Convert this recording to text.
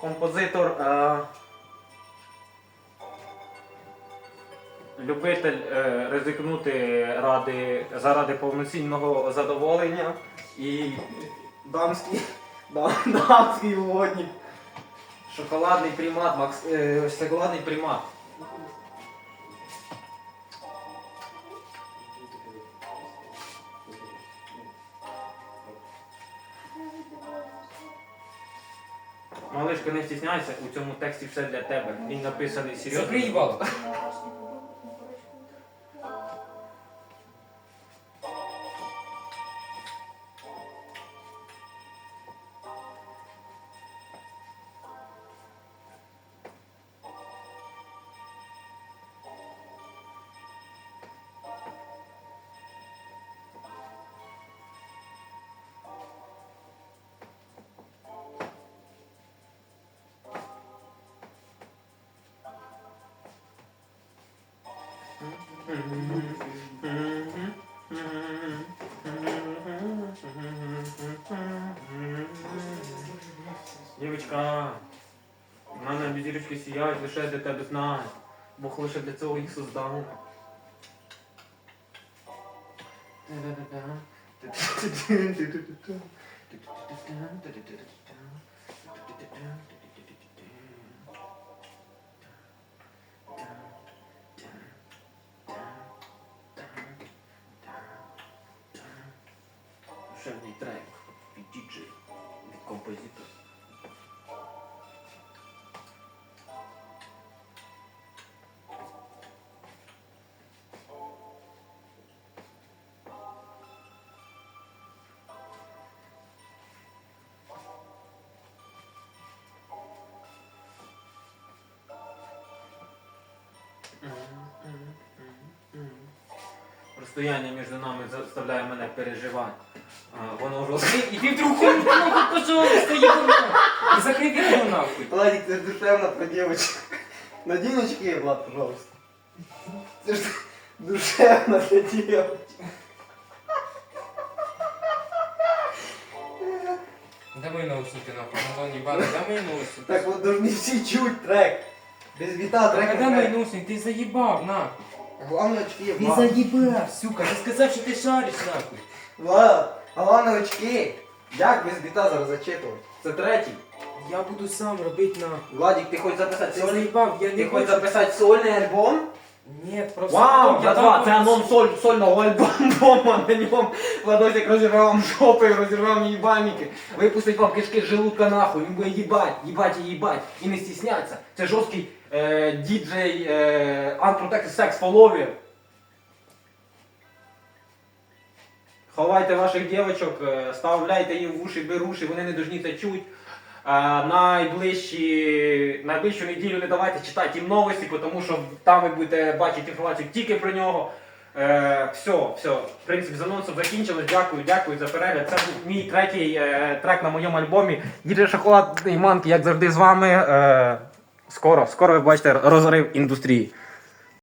композитор, е, любитель е, ризикнути ради, заради повноцінного задоволення і дамський, дам, дамський водник. Шоколадний примат, Макс, е, шоколадний примат. Малишка, не стісняйся, у цьому тексті все для тебе. Він написаний серйозно. Закрий їбало. Дівчинка, в мене зірочки сіяють лише для тебе знає. Бог лише для цього їх создав. Душевний трек від діджей, від композитора. Розстояння між нами заставляє мене переживати. А, Воно жорстке. І ти вдруг хуй нахуй, пожалуйста, їбало. І закрий вікно нахуй. Владик, це ж душевно про девочек. Надень очки, Влад, пожалуйста. Це ж душевно для девочек. Дай мої наушники нахуй, Антон їбаний, дай мої наушники. Так вот должны все чуть трек. Без бита Так, трек. а дай мої наушники, ти заїбав, нахуй. Главное очки, Ти Влад. заїбав, сука, ти сказав, що ти шариш, нахуй. Влад, А главное очки. Як без бита зараз зачитувати? Це третій. Я буду сам робити нахуй. Владик, ти хочеш записати Ти сольний? заїбав, я не Ти не хочеш записати сольний альбом? Ні, просто... Вау, я так це хочу. анонс соль, сольного альбому, на ньому Владосик розірвав вам жопи, розірвав вам їбальники. Випустить вам кишки з желудка нахуй, він буде їбать, їбать і їбать. І не стісняться. Це жорсткий е, діджей, е, Unprotected Sex Follower. Ховайте ваших дівочок, е, ставляйте їм в уші беруші, вони не должні це чуть. Е, найближчі, найближчу неділю не давайте читати їм новості, тому що там ви будете бачити інформацію тільки про нього. Е, все, все. В принципі, з анонсом закінчилось. Дякую, дякую за перегляд. Це був мій третій е, трек на моєму альбомі. Діджей Шоколад і Манки, як завжди, з вами. Е, скоро, скоро ви бачите розрив індустрії.